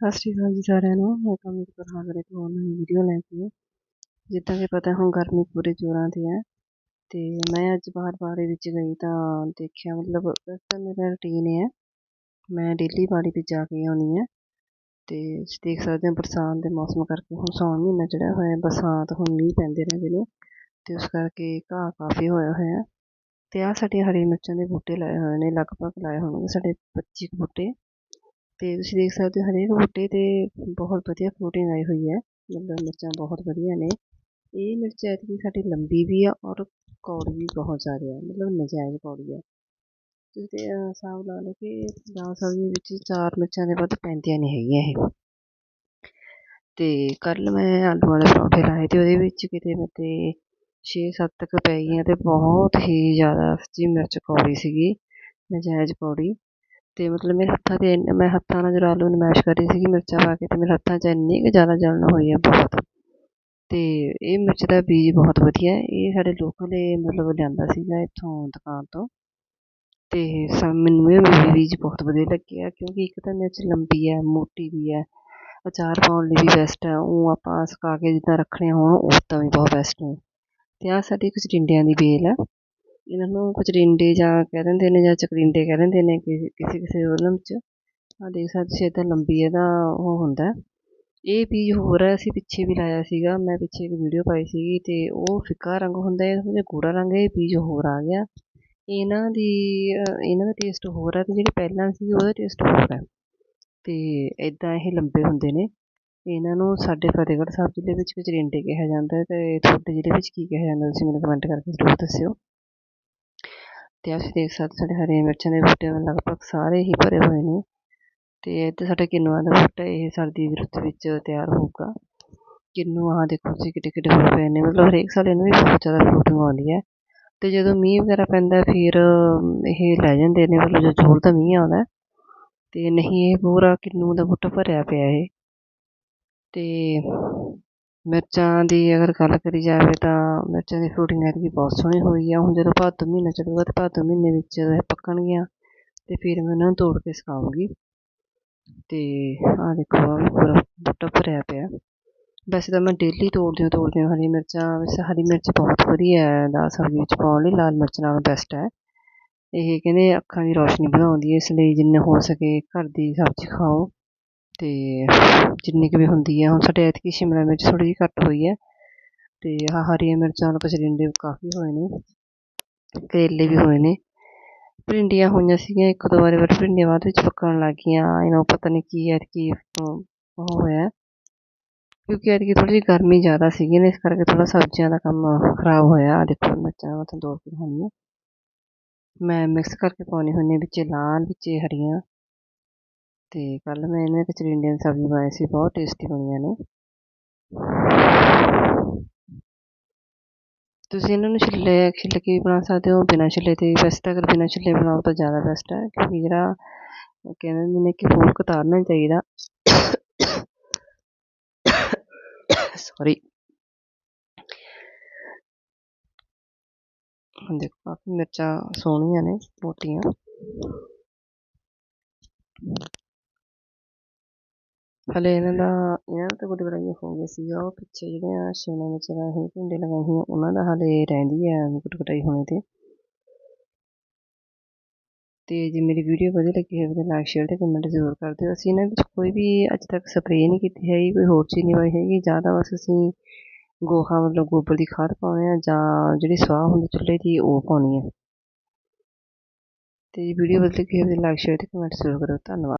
ਸਤਿ ਸ਼੍ਰੀ ਅਕਾਲ ਜੀ ਸਾਰਿਆਂ ਨੂੰ। ਮੈਂ ਕਮਿਤ ਹਾਜ਼ਰ ਇੱਕ ਹੋਰ ਵੀਡੀਓ ਲੈ ਕੇ ਜਿੱਦਾਂ ਕਿ ਪਤਾ ਹੁਣ ਗਰਮੀ ਪੂਰੇ ਜ਼ੋਰਾਂ ਤੇ ਹੈ ਤੇ ਮੈਂ ਅੱਜ ਬਾਹਰ ਬਾੜੇ ਵਿੱਚ ਗਈ ਤਾਂ ਦੇਖਿਆ ਮਤਲਬ ਤਾਂ ਮੇਰਾ ਰੂਟੀਨ ਹੈ। ਮੈਂ ਡੇਲੀ ਬਾੜੀ ਵਿੱਚ ਜਾ ਕੇ ਆਉਣੀ ਹੈ ਤੇ ਤੁਸੀਂ ਦੇਖ ਸਕਦੇ ਹੋ ਬਰਸਾਤ ਦੇ ਮੌਸਮ ਕਰਕੇ ਹੁਣ ਸੌਣ ਮਹੀਨਾ ਚੜਿਆ ਹੋਇਆ ਬਰਸਾਤ ਹੁਣ ਮੀਂਹ ਪੈਂਦੇ ਰਹਿੰਦੇ ਨੇ ਤੇ ਉਸ ਕਰਕੇ ਘਾਹ ਕਾਫੀ ਹੋਇਆ ਹੋਇਆ ਤੇ ਆਹ ਸਾਡੇ ਹਰੀ ਮਿਰਚਾਂ ਦੇ ਬੂਟੇ ਲਾਏ ਹੋਏ ਨੇ, ਲਗਭਗ ਲਾਏ ਹੋਣਗੇ ਸਾਡੇ 25 ਬੂਟੇ। ਤੇ ਤੁਸੀਂ ਦੇਖ ਸਕਦੇ ਹੋ ਹਰੇਕ ਬੂਟੇ ਤੇ ਬਹੁਤ ਵਧੀਆ ਫਰੂਟਿੰਗ ਆਈ ਹੋਈ ਹੈ। ਮਤਲਬ ਮਿਰਚਾਂ ਬਹੁਤ ਵਧੀਆ ਨੇ। ਇਹ ਮਿਰਚ ਐਤਕੀ ਸਾਡੀ ਲੰਬੀ ਵੀ ਆ ਔਰ ਕੌੜੀ ਵੀ ਬਹੁਤ ਜ਼ਿਆਦਾ ਹੈ ਮਤਲਬ ਨਜਾਇਜ਼ ਕੌੜੀ ਹੈ ਤੁਸੀਂ ਤੇ ਹਿਸਾਬ ਲਾ ਲਓ ਕਿ ਦਾਲ ਸਬਜ਼ੀ ਵਿੱਚ ਚਾਰ ਮਿਰਚਾਂ ਦੇ ਵੱਧ ਪੈਂਦੀਆਂ ਨਹੀਂ ਹੈਗੀਆਂ ਇਹ। ਤੇ ਕੱਲ ਮੈਂ ਆਲੂ ਵਾਲੇ ਪਰੌਂਠੇ ਲਾਏ ਤੇ ਉਹਦੇ ਵਿੱਚ ਕਿਤੇ ਮਤੇ 6-7 ਕੁ ਪੈ ਗਈਆਂ ਤੇ ਬਹੁਤ ਹੀ ਜ਼ਿਆਦਾ ਸੱਚੀ ਮਿਰਚ ਕੌੜੀ ਸੀਗੀ। ਨਜਾਇਜ਼ ਕੌੜੀ। ਅਤੇ ਮਤਲਬ ਮੇਰੇ ਹੱਥਾਂ 'ਤੇ ਮੈਂ ਹੱਥਾਂ ਨਾਲ ਜਦੋਂ ਆਲੂ ਨੂੰ ਮੈਸ਼ ਕਰ ਰਹੀ ਸੀਗੀ, ਮਿਰਚਾਂ ਪਾ ਕੇ ਅਤੇ ਮੇਰੇ ਹੱਥਾਂ 'ਚ ਇੰਨੀ ਕੁ ਜ਼ਿਆਦਾ ਜਲਨ ਹੋਈ ਆ ਬਹੁਤ। ਅਤੇ ਇਹ ਮਿਰਚ ਦਾ ਬੀਜ ਬਹੁਤ ਵਧੀਆ ਇਹ ਸਾਡੇ ਲੋਕਲ ਇਹ ਮਤਲਬ ਲਿਆਂਦਾ ਸੀਗਾ ਇੱਥੋਂ ਦੁਕਾਨ ਤੋਂ। ਅਤੇ ਸਾ, ਮੈਨੂੰ ਇਹ ਬੀਜ ਬਹੁਤ ਵਧੀਆ ਲੱਗਿਆ ਕਿਉਂਕਿ ਇੱਕ ਤਾਂ ਮਿਰਚ ਲੰਬੀ ਹੈ, ਮੋਟੀ ਵੀ ਹੈ, ਅਚਾਰ ਪਾਉਣ ਲਈ ਵੀ ਬੈਸਟ ਹੈ ਉਹ ਆਪਾਂ ਸੁਕਾ ਕੇ ਜਿੱਦਾਂ ਰੱਖਣੇ ਹੋਣ, ਉਹ ਤਾਂ ਵੀ ਬਹੁਤ ਬੈਸਟ ਨੇ। ਅਤੇ ਆਹ ਸਾਡੀ ਕੁਝ ਟਿੰਡਿਆਂ ਦੀ ਵੇਲ ਹੈ ਇਹਨਾਂ ਨੂੰ ਕਚਰਿੰਡੇ ਜਾਂ ਕਹਿ ਦਿੰਦੇ ਨੇ ਜਾਂ ਚਕਰਿੰਡੇ ਕਹਿ ਦਿੰਦੇ ਨੇ ਕਿਸੇ ਕਿਸੇ ਕਿਸੇ ਉਹਨਾਂ 'ਚ ਆ ਦੇਖ ਸਕਦੇ ਤੁਸੀਂ ਇੱਦਾਂ ਲੰਬੀ ਇਹਦਾ ਉਹ ਹੁੰਦਾ। ਇਹ ਬੀਜ ਹੋਰ ਹੈ, ਅਸੀਂ ਪਿੱਛੇ ਵੀ ਲਾਇਆ ਸੀਗਾ, ਮੈਂ ਪਿੱਛੇ ਇੱਕ ਵੀਡੀਓ ਪਾਈ ਸੀਗੀ ਅਤੇ ਉਹ ਫਿੱਕਾ ਰੰਗ ਹੁੰਦਾ ਹੈ ਥੋੜਾ ਗੂੜਾ ਰੰਗ ਇਹ ਬੀਜ ਹੋਰ ਆ ਗਿਆ। ਇਹਨਾਂ ਦੀ, ਇਹਨਾਂ ਦਾ ਟੇਸਟ ਹੋਰ ਹੈ ਅਤੇ ਜਿਹੜੇ ਪਹਿਲਾਂ ਸੀ ਉਹਦਾ ਟੇਸਟ ਹੋਰ ਹੈ। ਅਤੇ ਇੱਦਾਂ ਇਹ ਲੰਬੇ ਹੁੰਦੇ ਨੇ। ਇਹਨਾਂ ਨੂੰ ਸਾਡੇ ਫਤਿਹਗੜ੍ਹ ਸਾਹਿਬ ਜ਼ਿਲ੍ਹੇ ਵਿੱਚ ਕਚਰਿੰਡੇ ਕਿਹਾ ਜਾਂਦਾ ਅਤੇ ਤੁਹਾਡੇ ਜ਼ਿਲ੍ਹੇ ਵਿੱਚ ਕੀ ਕਿਹਾ ਜਾਂਦਾ, ਤੁਸੀਂ ਮੈਨੂੰ ਕਮੈਂਟ ਕਰਕੇ ਜ਼ਰੂਰ ਦੱਸਿਓ। ਅਤੇ ਅਸੀਂ ਦੇਖ ਸਕਦੇ ਸਾਡੇ ਹਰੀਆਂ ਮਿਰਚਾਂ ਦੇ ਬੂਟੇ ਲਗਭਗ ਸਾਰੇ ਹੀ ਭਰੇ ਹੋਏ ਨੇ। ਅਤੇ ਇੱਥੇ ਸਾਡਾ ਕਿੰਨੂਆਂ ਦਾ ਬੂਟਾ, ਇਹ ਸਰਦੀ ਦੀ ਰੁੱਤ ਵਿੱਚ ਤਿਆਰ ਹੋਊਗਾ। ਕਿੰਨੂ, ਆਹ ਦੇਖੋ ਤੁਸੀਂ ਕਿੱਡੇ ਕਿੱਡੇ ਹੋਏ ਪਏ ਨੇ। ਮਤਲਬ ਹਰੇਕ ਸਾਲ ਇਹਨੂੰ ਵੀ ਬਹੁਤ ਜ਼ਿਆਦਾ ਫਰੂਟਿੰਗ ਆਉਂਦੀ ਹੈ। ਅਤੇ ਜਦੋਂ ਮੀਂਹ ਵਗੈਰਾ ਪੈਂਦਾ, ਫਿਰ ਇਹ ਲੈ ਜਾਂਦੇ ਨੇ। ਮਤਲਬ ਜਦੋਂ ਜ਼ੋਰ ਦਾ ਮੀਂਹ ਆਉਂਦਾ ਅਤੇ ਨਹੀਂ, ਇਹ ਪੂਰਾ ਕਿੰਨੂ ਦਾ ਬੂਟਾ ਭਰਿਆ ਪਿਆ ਇਹ। ਅਤੇ ਮਿਰਚਾਂ ਦੀ ਅਗਰ ਗੱਲ ਕਰੀ ਜਾਵੇ ਤਾਂ ਮਿਰਚਾਂ ਦੀ ਫਰੂਟਿੰਗ ਐਤਕੀ ਬਹੁਤ ਸੋਹਣੀ ਹੋਈ ਆ। ਹੁਣ ਜਦੋਂ ਭਾਦੋ ਮਹੀਨਾ ਚੱਲੂਗਾ ਤਾਂ ਭਾਦੋ ਮਹੀਨੇ ਵਿੱਚ ਇਹ ਪੱਕਣਗੀਆਂ ਅਤੇ ਫਿਰ ਮੈਂ ਉਹਨਾਂ ਨੂੰ ਤੋੜ ਕੇ ਸੁਕਾਉਂਗੀ ਅਤੇ ਆਹ ਦੇਖੋ ਆ ਵੀ ਪੂਰਾ ਬੂਟਾ ਭਰਿਆ ਪਿਆ। ਵੈਸੇ ਤਾਂ ਮੈਂ ਡੇਲੀ ਤੋੜਦੀ ਹਾਂ ਤੋੜਦੀ ਹਾਂ ਹਰੀ ਮਿਰਚਾਂ। ਵੈਸੇ ਹਰੀ ਮਿਰਚ ਬਹੁਤ ਵਧੀਆ ਹੈ, ਦਾਲ ਸਬਜ਼ੀ ਵਿੱਚ ਪਾਉਣ ਲਈ ਲਾਲ ਮਿਰਚ ਨਾਲੋਂ ਬੈਸਟ ਹੈ। ਇਹ ਕਹਿੰਦੇ ਅੱਖਾਂ ਦੀ ਰੌਸ਼ਨੀ ਵਧਾਉਂਦੀ ਹੈ, ਇਸ ਲਈ ਜਿੰਨਾ ਹੋ ਸਕੇ ਘਰ ਦੀ ਸਬਜ਼ੀ ਖਾਓ। ਅਤੇ ਜਿੰਨੀ ਕੁ ਵੀ ਹੁੰਦੀ ਹੈ ਹੁਣ ਸਾਡੇ ਐਤਕੀ ਸ਼ਿਮਲਾ ਮਿਰਚ ਥੋੜ੍ਹੀ ਜਿਹੀ ਘੱਟ ਹੋਈ ਹੈ ਅਤੇ ਆਹ ਹਰੀਆਂ ਮਿਰਚਾਂ ਨੂੰ ਕਚਰਿੰਡੇ ਕਾਫੀ ਹੋਏ ਨੇ ਕਰੇਲੇ ਵੀ ਹੋਏ ਨੇ। ਭਿੰਡੀਆਂ ਹੋਈਆਂ ਸੀਗੀਆਂ ਇੱਕ ਦੋ ਵਾਰੀ, ਪਰ ਭਿੰਡੀਆਂ ਬਾਅਦ ਵਿੱਚ ਪੱਕਣ ਲੱਗ ਗਈਆਂ ਇਹਨੂੰ ਪਤਾ ਨਹੀਂ ਕੀ ਐਤਕੀ ਉਹ ਹੋਇਆ। ਕਿਉਂਕਿ ਐਤਕੀ ਥੋੜ੍ਹੀ ਜਿਹੀ ਗਰਮੀ ਜ਼ਿਆਦਾ ਸੀਗੀ ਨੇ, ਇਸ ਕਰਕੇ ਥੋੜ੍ਹਾ ਸਬਜ਼ੀਆਂ ਦਾ ਕੰਮ ਖਰਾਬ ਹੋਇਆ। ਆ ਦੇਖੋ ਮਿਰਚਾਂ ਮੈਂ ਤੁਹਾਨੂੰ ਦੋ ਕੇ ਹਾਂ ਮੈਂ ਮਿਕਸ ਕਰਕੇ ਪਾਉਣੀ ਹੁੰਦੀ ਵਿੱਚ ਲਾਲ, ਵਿੱਚ ਹਰੀਆਂ। ਅਤੇ ਕੱਲ੍ਹ ਮੈਂ ਇਹਨਾਂ ਕਚਰਿੰਡੇ ਦੀ ਸਬਜ਼ੀ ਬਣਾਈ ਸੀ, ਬਹੁਤ ਟੇਸਟੀ ਬਣੀਆਂ ਨੇ। ਤੁਸੀਂ ਇਹਨਾਂ ਨੂੰ ਛਿੱਲੇ, ਛਿੱਲ ਕੇ ਵੀ ਬਣਾ ਸਕਦੇ ਹੋ, ਬਿਨਾਂ ਛਿੱਲੇ ਤੇ ਵੈਸੇ ਤਾਂ ਅਗਰ ਬਿਨਾਂ ਛਿੱਲੇ ਬਣਾਓ ਤਾਂ ਜ਼ਿਆਦਾ ਬੈਸਟ ਹੈ, ਕਿਉਂਕਿ ਜਿਹੜਾ ਕਹਿੰਦੇ ਨੇ ਕਿ ਫੂਕ ਉਤਾਰਨਾ ਚਾਹੀਦਾ। ਸੌਰੀ ਦੇਖੋ, ਕਾਫੀ ਮਿਰਚਾਂ ਸੋਹਣੀਆਂ ਨੇ, ਮੋਟੀਆਂ। ਹਲੇ ਇਹਨਾਂ ਦਾ, ਇਹਨਾਂ ਤੋਂ ਤਾਂ ਗੁੱਡ ਹੋ ਗਈਆਂ ਸੀਗਾ ਉਹ ਪਿੱਛੇ ਜਿਹੜੀਆਂ ਸ਼ਿਮਲਾ ਮਿਰਚ ਲਗਾਈਆਂ ਭਿੰਡੇ ਲਗਾਏ ਹੋਈਆਂ ਉਹਨਾਂ ਦਾ ਹਲੇ ਰਹਿੰਦੀ ਹੈ ਗੁੱਟ ਕਟਾਈ ਹੋਣੇ ਤੇ। ਅਤੇ ਜੇ ਮੇਰੀ ਵੀਡੀਓ ਵਧੀਆ ਲੱਗੀ ਹੋਵੇ ਤਾਂ ਲਾਈਕ ਸ਼ੇਅਰ ਅਤੇ ਕਮੈਂਟ ਜ਼ਰੂਰ ਕਰ ਦਿਓ। ਅਸੀਂ ਇਹਨਾਂ ਵਿੱਚ ਕੋਈ ਵੀ ਅੱਜ ਤੱਕ ਸਪਰੇਅ ਨਹੀਂ ਕੀਤੀ ਹੈਗੀ, ਕੋਈ ਹੋਰ ਚੀਜ਼ ਨਹੀਂ ਪਾਈ ਹੈਗੀ। ਜਾਂ ਤਾਂ ਬਸ ਅਸੀਂ ਗੋਹਾ ਮਤਲਬ ਗੋਬਰ ਦੀ ਖਾਦ ਪਾਉਂਦੇ ਆ ਜਾਂ ਜਿਹੜੀ ਸਵਾਹ ਹੁੰਦੀ ਚੁੱਲ੍ਹੇ ਦੀ, ਉਹ ਪਾਉਣੀ ਹੈ। ਅਤੇ ਵੀਡੀਓ ਵਧੀਆ ਲੱਗੀ ਹੋਵੇ ਤਾਂ ਲਾਈਕ ਸ਼ੇਅਰ ਅਤੇ ਕਮੈਂਟ ਜ਼ਰੂਰ ਕਰੋ ਧੰਨਵਾਦ।